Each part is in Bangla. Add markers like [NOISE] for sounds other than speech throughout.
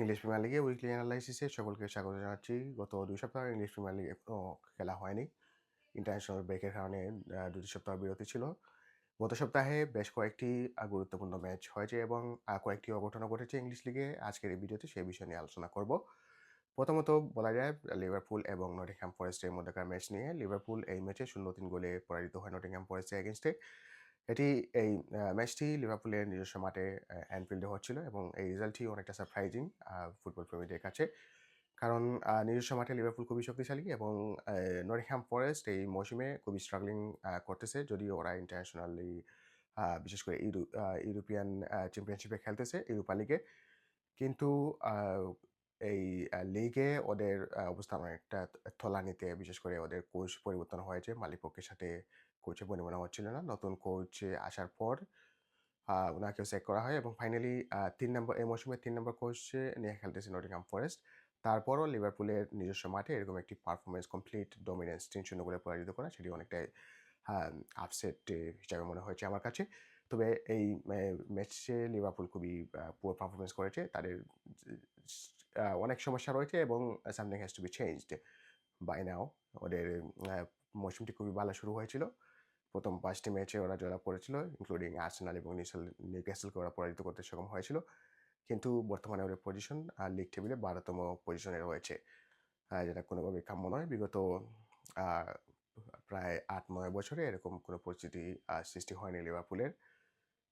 ইংলিশ প্রিমিয়ার লিগে উইকলি অ্যানালাইসিসে সকলকে স্বাগত জানাচ্ছি। গত দুই সপ্তাহ ইংলিশ প্রিমিয়ার লিগে এখনও খেলা হয়নি। ইন্টারন্যাশনাল ব্রেকের কারণে দুটি সপ্তাহ বিরতি ছিল। গত সপ্তাহে বেশ কয়েকটি গুরুত্বপূর্ণ ম্যাচ হয়েছে এবং কয়েকটি অঘটন ঘটেছে ইংলিশ লিগে আজকের এই ভিডিওতে সেই বিষয় নিয়ে আলোচনা করব। প্রথমত বলা যায় লিভারপুল এবং নটিংহ্যাম ফরেস্টের মধ্যেকার ম্যাচ নিয়ে। লিভারপুল এই ম্যাচে শূন্য তিন গোলে পরাজিত হয় নটিংহ্যাম ফরেস্টের এগেনস্টে এটি এই ম্যাচটি লিভারপুলের নিজস্ব মাঠে অ্যানফিল্ডে হচ্ছিল এবং এই রেজাল্টটি অনেকটা সারপ্রাইজিং ফুটবল প্রেমীদের কাছে। কারণ নিজস্ব মাঠে লিভারপুল খুবই শক্তিশালী এবং নরিংহ্যাম ফরেস্ট এই মৌসুমে খুবই স্ট্রাগলিং করতেছে। যদিও ওরা ইন্টারন্যাশনালি বিশেষ করে ইউরোপিয়ান চ্যাম্পিয়নশিপে খেলতেছে, ইউরোপা লিগে। কিন্তু এই লিগে ওদের অবস্থান অনেকটা তলানিতে বিশেষ করে ওদের কোচ পরিবর্তন হয়েছে মালিকপক্ষের সাথে কোচে পরিমাণ হচ্ছিল না। নতুন কোচ আসার পর ওনাকেও চেক করা হয় এবং ফাইনালি তিন নম্বর এই মৌসুমে তিন নম্বর কোচ নিয়ে খেলতেছে নটিংহাম ফরেস্ট তারপরও লিভারপুলের নিজস্ব মাঠে এরকম একটি পারফরমেন্স কমপ্লিট ডমিনেন্স তিন শূন্য করে পরাজিত করা, সেটি অনেকটাই আপসেট হিসাবে মনে হয়েছে আমার কাছে। তবে এই ম্যাচে লিভারপুল খুবই পুয়ার পারফরমেন্স করেছে। তাদের অনেক সমস্যা রয়েছে এবং something has to be changed by now ওদের মৌসুমটি খুবই ভালো শুরু হয়েছিল। প্রথম পাঁচটি ম্যাচে ওরা জয়লাভ করেছিল ইনক্লুডিং আর্সেনাল এবং নিউসেল নিউক্যাসেলকে ওরা পরাজিত করতে সক্ষম হয়েছিল। কিন্তু বর্তমানে ওদের পজিশন আর লিগ টেবিলে বারোতম পজিশনে রয়েছে। যেটা কোনোভাবেই কাম্য নয়। বিগত প্রায় আট, নয় বছরে এরকম কোনো পরিস্থিতি সৃষ্টি হয়নি লিভারপুলের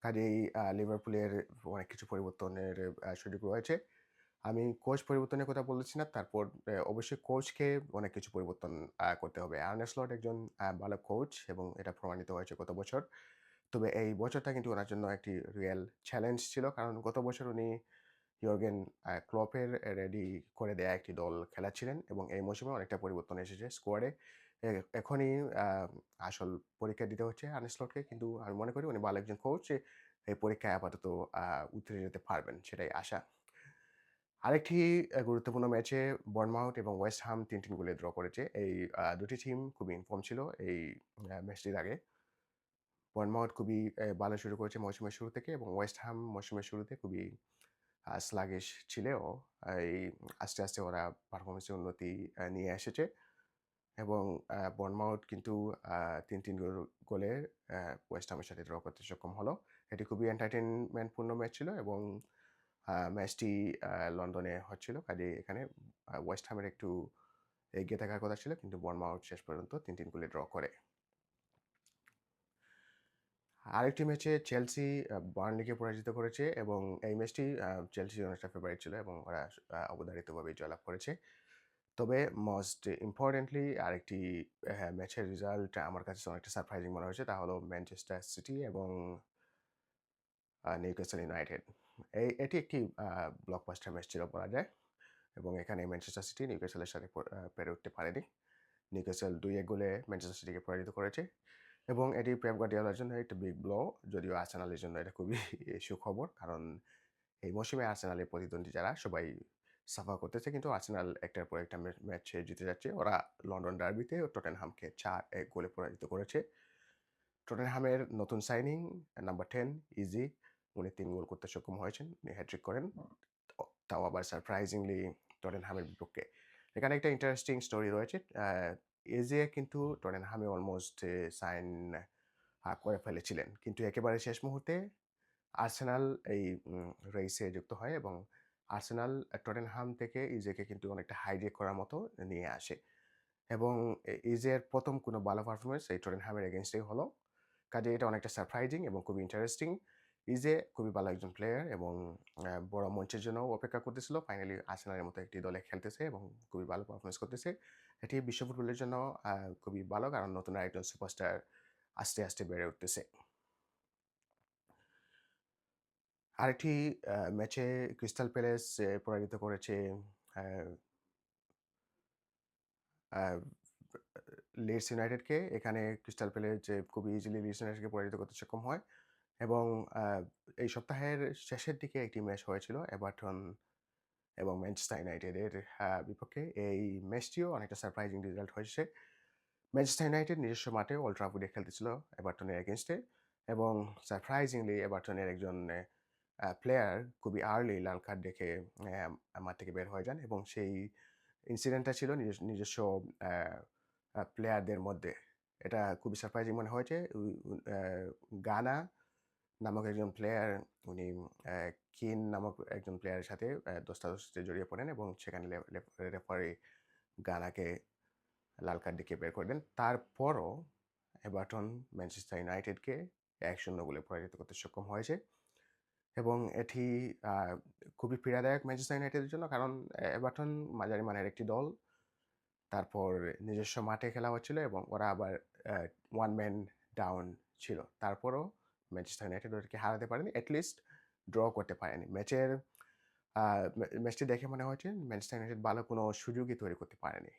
কাজেই লিভারপুলের অনেক কিছু পরিবর্তনের সুযোগ রয়েছে। আমি কোচ পরিবর্তনের কথা বলেছি না, তারপর অবশ্যই কোচকে অনেক কিছু পরিবর্তন করতে হবে। আর্নেস লট একজন ভালো কোচ এবং এটা প্রমাণিত হয়েছে গত বছর। তবে এই বছরটা কিন্তু ওনার জন্য একটি রিয়েল চ্যালেঞ্জ ছিল। কারণ গত বছর উনি ইয়র্গেন ক্লপের রেডি করে দেয়া একটি দল খেলাচ্ছিলেন এবং এই মৌসুমে অনেকটা পরিবর্তন এসেছে স্কোয়াডে এখনই আসল পরীক্ষা দিতে হচ্ছে আর্নেস্লটকে কিন্তু আমি মনে করি উনি ভালো একজন কোচ এই পরীক্ষায় আপাতত উতরে যেতে পারবেন, সেটাই আশা। আরেকটি গুরুত্বপূর্ণ ম্যাচে বর্নমাউট এবং ওয়েস্ট হাম তিন তিন গোলে ড্র করেছে। এই দুটি টিম খুবই ইনফর্ম ছিল এই ম্যাচটির আগে। বর্নমাউট খুবই ভালো শুরু করেছে মৌসুমের শুরু থেকে এবং ওয়েস্ট হাম মৌসুমের শুরুতে খুবই স্লাগিশ ছিলেও এই আস্তে আস্তে ওরা পারফরমেন্সের উন্নতি নিয়ে এসেছে এবং বর্নমাউট কিন্তু তিন তিন গোলে ওয়েস্ট হামের সাথে ড্র করতে সক্ষম হলো। এটি খুবই এন্টারটেনমেন্টপূর্ণ ম্যাচ ছিল এবং ম্যাচটি লন্ডনে হচ্ছিল। কাজে এখানে ওয়েস্ট হ্যামের একটু এগিয়ে থাকার কথা ছিল, কিন্তু বর্নমাউথ শেষ পর্যন্ত তিন তিন গোলে ড্র করে। আরেকটি ম্যাচে চেলসি বার্নলিকে পরাজিত করেছে এবং এই ম্যাচটি চেলসি অনেকটা ফেভারিট ছিল এবং ওরা অবধারিতভাবে জয়লাভ করেছে। তবে মোস্ট ইম্পর্টেন্টলি আরেকটি হ্যাঁ ম্যাচের রেজাল্ট আমার কাছে অনেকটা সারপ্রাইজিং মনে হয়েছে। তা হলো ম্যানচেস্টার সিটি এবং নিউক্যাসল ইউনাইটেড এটি একটি ব্লকবাস্টার ম্যাচ ছিল বলা যায়। এবং এখানে ম্যানচেস্টার সিটি নিউক্যাসলের সাথে পেরে উঠতে পারেনি। নিউক্যাসল দুই এক গোলে ম্যানচেস্টার সিটিকে পরাজিত করেছে। এবং এটি প্রেম গার্ডিওলার জন্য একটা বিগ ব্লো যদিও আর্সেনালের জন্য এটা খুবই [LAUGHS] সুখবর। কারণ এই মৌসুমে আর্সেনালের প্রতিদ্বন্দ্বী যারা, সবাই সাফা করতেছে। কিন্তু আর্সেনাল একটার পর একটা ম্যাচে জিতে যাচ্ছে। ওরা লন্ডন ডার্বিতে টটেনহামকে চার এক গোলে পরাজিত করেছে। টটেনহামের নতুন সাইনিং নাম্বার টেন ইজি উনি তিন গোল করতে সক্ষম হয়েছেন উনি হ্যাট্রিক করেন তাও আবার সারপ্রাইজিংলি টটেনহামের বিপক্ষে। এখানে একটা ইন্টারেস্টিং স্টোরি রয়েছে। এজে কিন্তু টটেনহামে অলমোস্ট সাইন করে ফেলেছিলেন। কিন্তু একেবারে শেষ মুহূর্তে আর্সেনাল এই রেসে যুক্ত হয় এবং আর্সেনাল টটেনহাম থেকে ইজেকে কিন্তু অনেকটা হাইডেক করার মতো নিয়ে আসে। এবং ইজের প্রথম কোনো ভালো পারফরমেন্স এই টটেনহামের এগেনস্টেই হলো। কাজে এটা অনেকটা সারপ্রাইজিং এবং খুবই ইন্টারেস্টিং ইজে খুবই ভালো একজন প্লেয়ার এবং বড় মঞ্চের জন্য অপেক্ষা করতেছিল। ফাইনালি আর্সেনালের মতো একটি দলে খেলতেছে এবং খুবই ভালো পারফরমেন্স করতেছে। এটি বিশ্ব ফুটবলের জন্য খুবই ভালো কারণ নতুন আরেকজন সুপারস্টার আস্তে আস্তে বেড়ে উঠতেছে। আরেকটি ম্যাচে ক্রিস্টাল প্যালেস পরাজিত করেছে লিডস ইউনাইটেডকে এখানে ক্রিস্টাল প্যালেস খুবই ইজিলি লিডস ইউনাইটেডকে পরাজিত করতে সক্ষম হয়। এবং এই সপ্তাহের শেষের দিকে একটি ম্যাচ হয়েছিল এভারটন এবং ম্যানচেস্টার ইউনাইটেডের বিপক্ষে এই ম্যাচটিও অনেকটা সারপ্রাইজিং রেজাল্ট হয়েছে ম্যানচেস্টার ইউনাইটেড নিজস্ব মাঠে ওল্ড খেলতেছিল এভারটনের এগেনস্টে এবং সারপ্রাইজিংলি এভারটনের একজন প্লেয়ার খুবই আর্লি লাল কার্ড দেখে মাঠ থেকে বের হয়ে যান এবং সেই ইনসিডেন্টটা ছিল নিজস্ব প্লেয়ারদের মধ্যে। এটা খুবই সারপ্রাইজিং মনে হয়েছে। গানা নামক একজন প্লেয়ার উনি কিন নামক একজন প্লেয়ারের সাথে অ্যা ধস্তাধস্তিতে জড়িয়ে পড়েন এবং সেখানে রেফারি গানাকে লাল কার্ড দেখিয়ে বের করে দেন। তারপরও এভারটন ম্যানচেস্টার ইউনাইটেডকে ১-০ গোলে পরাজিত করতে সক্ষম হয়েছে। এবং এটি খুবই পীড়াদায়ক ম্যানচেস্টার ইউনাইটেডের জন্য। কারণ এভারটন মাঝারি মানের একটি দল। তারপর নিজস্ব মাঠে খেলা হচ্ছিল এবং ওরা আবার ওয়ান ম্যান ডাউন ছিল। তারপরও ম্যানচেস্টার ইউনাইটেড ওদেরকে হারাতে পারেনি। এট লিস্ট ড্র করতে পারেনি। ম্যাচের ম্যাচটি দেখে মনে হয়েছে ম্যানচেস্টার ইউনাইটেড ভালো কোনো সুযোগই তৈরি করতে পারেনি।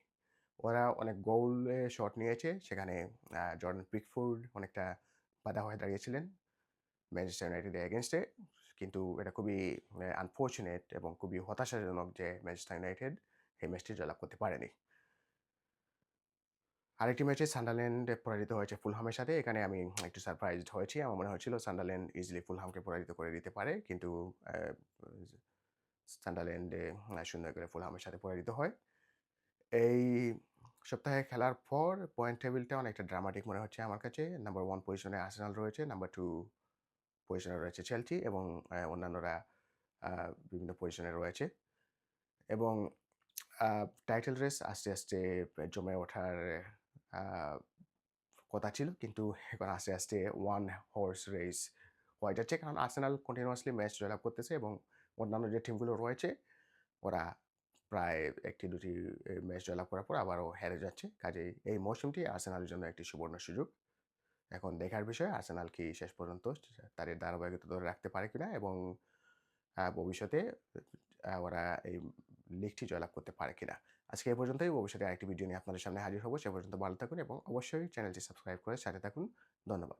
ওরা অনেক গোলে শট নিয়েছে। সেখানে জর্ডান পিকফোর্ড অনেকটা বাধা হয়ে দাঁড়িয়েছিলেন ম্যানচেস্টার ইউনাইটেডের এগেইনস্টে। কিন্তু এটা খুবই আনফরচুনেট এবং খুবই হতাশাজনক যে ম্যানচেস্টার ইউনাইটেড এই ম্যাচটি জয়লাভ করতে পারেনি। আরেকটি ম্যাচে সান্ডারল্যান্ড পরাজিত হয়েছে ফুলহামের সাথে। এখানে আমি একটু সারপ্রাইজড হয়েছি। আমার মনে হয়েছিল সান্ডারল্যান্ড ইজিলি ফুলহামকে পরাজিত করে দিতে পারে। কিন্তু সান্ডারল্যান্ডে ০ গোলে ফুলহামের সাথে পরাজিত হয়। এই সপ্তাহে খেলার পর পয়েন্ট টেবিলটা অনেকটা ড্রামাটিক মনে হচ্ছে আমার কাছে। নাম্বার ওয়ান পজিশনে আর্সেনাল রয়েছে। নাম্বার টু পজিশনে রয়েছে চেলসি এবং অন্যান্যরা বিভিন্ন পজিশনে রয়েছে। এবং টাইটেল রেস আস্তে, আস্তে জমে ওঠার কথা ছিল। কিন্তু এখন আস্তে, আস্তে ওয়ান হর্স রেস হয়ে যাচ্ছে। কারণ আর্সেনাল কন্টিনিউয়াসলি ম্যাচ জয়লাভ করতেছে এবং অন্যান্য যে টিমগুলো রয়েছে ওরা প্রায় ১ টি ২ টি এ ম্যাচ জয়লাভ করার পর আবারও হেরে যাচ্ছে। কাজেই এই মৌসুমটি আর্সেনালের জন্য একটি সুবর্ণ সুযোগ। এখন দেখার বিষয় আর্সেনাল কি শেষ পর্যন্ত তাদের ধারাবাহিকতা ধরে রাখতে পারে কিনা এবং ভবিষ্যতে ওরা এই লিগটি জয়লাভ করতে পারে কিনা। আজকে এই পর্যন্তই। ভবিষ্যতে আরেকটি ভিডিও নিয়ে আপনাদের সামনে হাজির হব সে পর্যন্ত ভালো থাকুন এবং অবশ্যই চ্যানেলটি সাবস্ক্রাইব করে সাথে থাকুন। ধন্যবাদ।